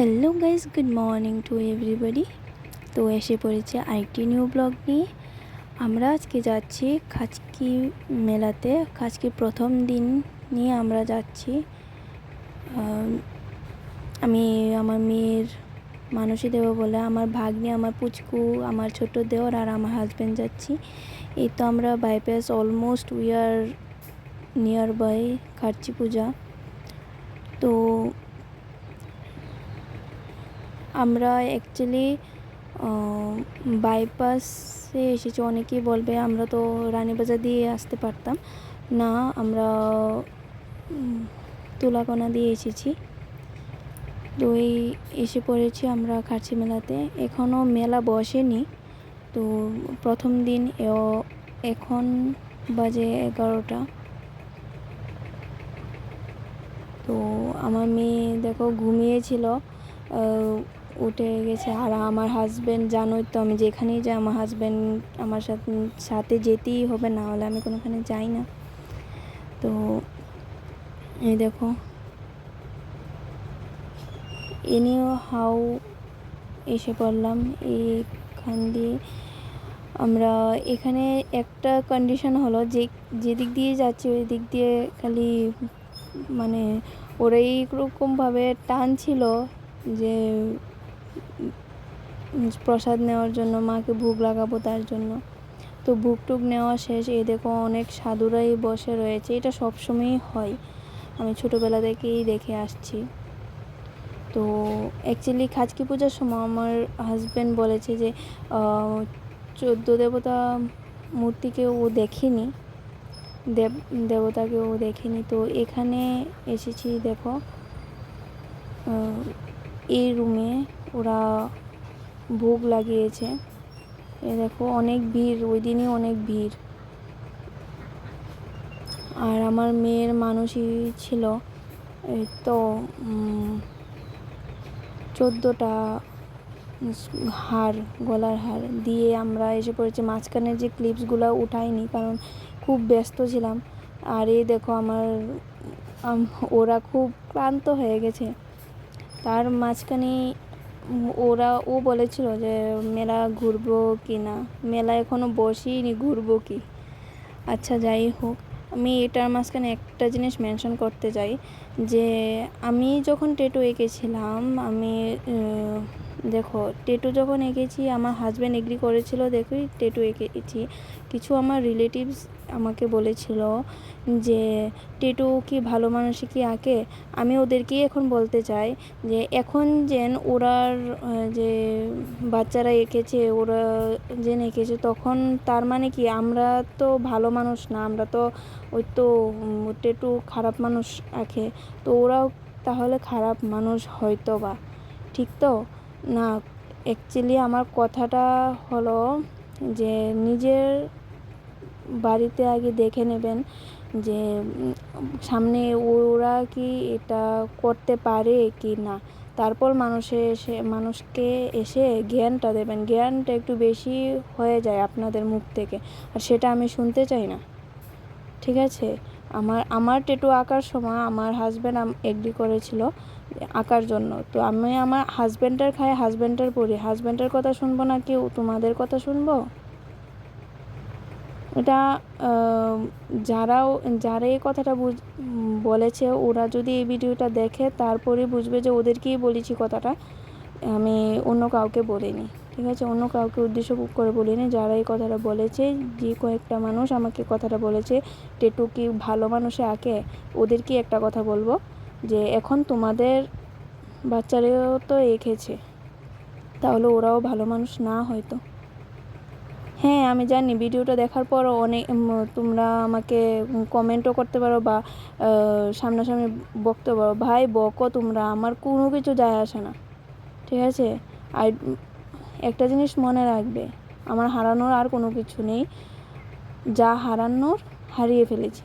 Hello guys good morning to everybody তো এসে পড়েছে আরেকটি নিউ ব্লগ নিয়ে। আমরা আজকে যাচ্ছি খাজকি মেলাতে। খাজকি প্রথম দিন নিয়ে আমরা যাচ্ছি। আমি আমার মেয়ের মানুষই দেবো বলে আমার ভাগ্নে, আমার পুচকু, আমার ছোট দেওর আর আমার হাজব্যান্ড যাচ্ছি। এই তো আমরা bypass almost we are near by Kharchi Puja. তো আমরা অ্যাকচুয়ালি বাইপাসে এসেছি। অনেকেই বলবে, আমরা তো রানীবাজার দিয়ে আসতে পারতাম। না, আমরা তুলাকোনা দিয়ে এসেছি। তো এই, এসে পড়েছি আমরা খার্চি মেলাতে। এখনও মেলা বসেনি। তো প্রথম দিন এখন বাজে এগারোটা। তো আমার মেয়ে দেখো ঘুমিয়েছিল। উঠে গেছে। আর আমার হাজব্যান্ড জানোই তো, আমি যেখানেই যাই, আমার হাজব্যান্ড আমার সাথে সাথে যেতেই হবে, না হলে আমি কোনোখানে যাই না। তো এই দেখো। এনিও হাউ এসে পড়লাম। এইখান দিয়ে আমরা, এখানে একটা কন্ডিশন হলো যে, যেদিক দিয়ে যাচ্ছি ওই দিক দিয়ে খালি মানে ওরা এইরকমভাবে টান ছিল যে প্রসাদ নেওয়ার জন্য, মাকে ভোগ লাগাবো তার জন্য। তো ভোগ টুক নেওয়া শেষ। এই দেখো অনেক সাধুরাই বসে রয়েছে। এটা সবসময়ই হয়। আমি ছোটোবেলা থেকেই দেখে আসছি। তো অ্যাকচুয়ালি খাজকি পূজার সময় আমার হাজব্যান্ড বলেছে যে চোদ্দ দেবতা মূর্তিকে ও দেখেনি। দেব, দেবতাকে ও দেখেনি। তো এখানে এসেছি দেখো এই রুমে ওরা ভোগ লাগিয়েছে। এ দেখো, অনেক ভিড়, ওই দিনই অনেক ভিড়। আর আমার মেয়ের মানুষই ছিল তো চোদ্দোটা হার, গলার হার দিয়ে আমরা এসে পড়েছি। মাঝখানে যে ক্লিপসগুলো উঠাইনি, কারণ খুব ব্যস্ত ছিলাম। আর এই দেখো, আমার ওরা খুব ক্লান্ত হয়ে গেছে। তার মাঝখানে ওরা, ও বলেছিল যে মেলা ঘুরবো কি না মেলা এখনও বসিনি ঘুরবো কি? আচ্ছা যাই হোক। আমি এটার মাঝখানে একটা জিনিস মেনশন করতে চাই, যে আমি যখন টেটু এঁকেছিলাম, আমি দেখো, টেটু যখন এঁকেছি, আমার হাজব্যান্ড এগ্রি করেছিল দেখুই টেটু এঁকেছি। কিছু আমার রিলেটিভস আমাকে বলেছিল যে, টেটু কি ভালো মানুষই কি আঁকে? আমি ওদেরকেই এখন বলতে চাই যে, এখন যেন ওরার যে বাচ্চারা এঁকেছে, ওরা যেন এঁকেছে, তখন তার মানে কি আমরা তো ভালো মানুষ না, আমরা তো ওই তো টেটু খারাপ মানুষ আঁকে। তো ওরাও তাহলে খারাপ মানুষ হয়তো বা। ঠিক তো? না অ্যাকচুয়ালি আমার কথাটা হলো যে, নিজের বাড়িতে আগে দেখে নেবেন যে সামনে ওরা কি এটা করতে পারে কি না। তারপর মানুষে এসে, মানুষকে এসে জ্ঞানটা দেবেন। জ্ঞানটা একটু বেশি হয়ে যায় আপনাদের মুখ থেকে। আর সেটা আমি শুনতে চাই না। ঠিক আছে? আমার আমার টেটু আঁকার সময় আমার হাজব্যান্ড এগ্রি করেছিল আঁকার জন্য। তো আমি আমার হাজব্যান্ডের খাই হাজব্যান্ডের পড়ি। হাজব্যান্ডের কথা শুনব না কেউ তোমাদের কথা শুনব? এটা যারাও, যারা এই কথাটা বুঝ, বলেছে, ওরা যদি এই ভিডিওটা দেখে, তারপরে বুঝবে যে ওদেরকেই বলেছি কথাটা, আমি অন্য কাউকে বলিনি, ঠিক আছে? অন্য কাউকে উদ্দেশ্য করে বলিনি, যারা এই কথাটা বলেছে, যে কয়েকটা মানুষ আমাকে কথাটা বলেছে, টেটু কি ভালো মানুষে আঁকে? ওদেরকেই একটা কথা বলব, যে এখন তোমাদের বাচ্চারাও তো এঁকেছে, তাহলে ওরাও ভালো মানুষ না হয়তো। হ্যাঁ আমি জানি। ভিডিওটা দেখার পর অনেক তোমরা আমাকে কমেন্টও করতে পারো বা সামনাসামনি বকতে পারো, ভাই, বকো তোমরা, আমার কোনো কিছু যায় আসে না। ঠিক আছে? আর একটা জিনিস মনে রাখবে, আমার হারানোর আর কোনো কিছু নেই। যা হারানোর হারিয়ে ফেলেছি।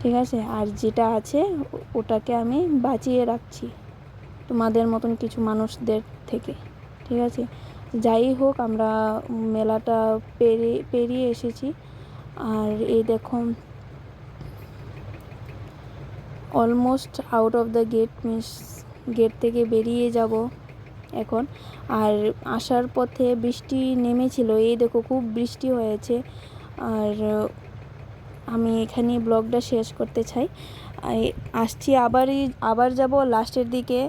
ঠিক আছে? আর যেটা আছে, ওটাকে আমি বাঁচিয়ে রাখছি তোমাদের মতন কিছু মানুষদের থেকে। ঠিক আছে? যাই হোক, আমরা মেলাটা পেরিয়ে পেরিয়ে এসেছি। আর এই দেখো almost out of the gate miss gate থেকে বেরিয়ে যাব এখন। আর আসার পথে বৃষ্টি নেমেছিল, এই দেখো খুব বৃষ্টি হয়েছে। আর আমি এখানে ব্লগটা শেষ করতে চাই। আসছি আবারই, আবার যাব লাস্টের দিকে।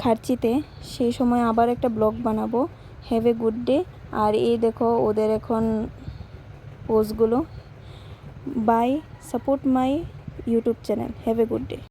খার্চিতে, সেই সময় আবার একটা ব্লগ বানাবো হ্যাভ এ গুড ডে আর এই দেখো, ওদের এখন পোস্টগুলো। Bye support my YouTube channel have a good day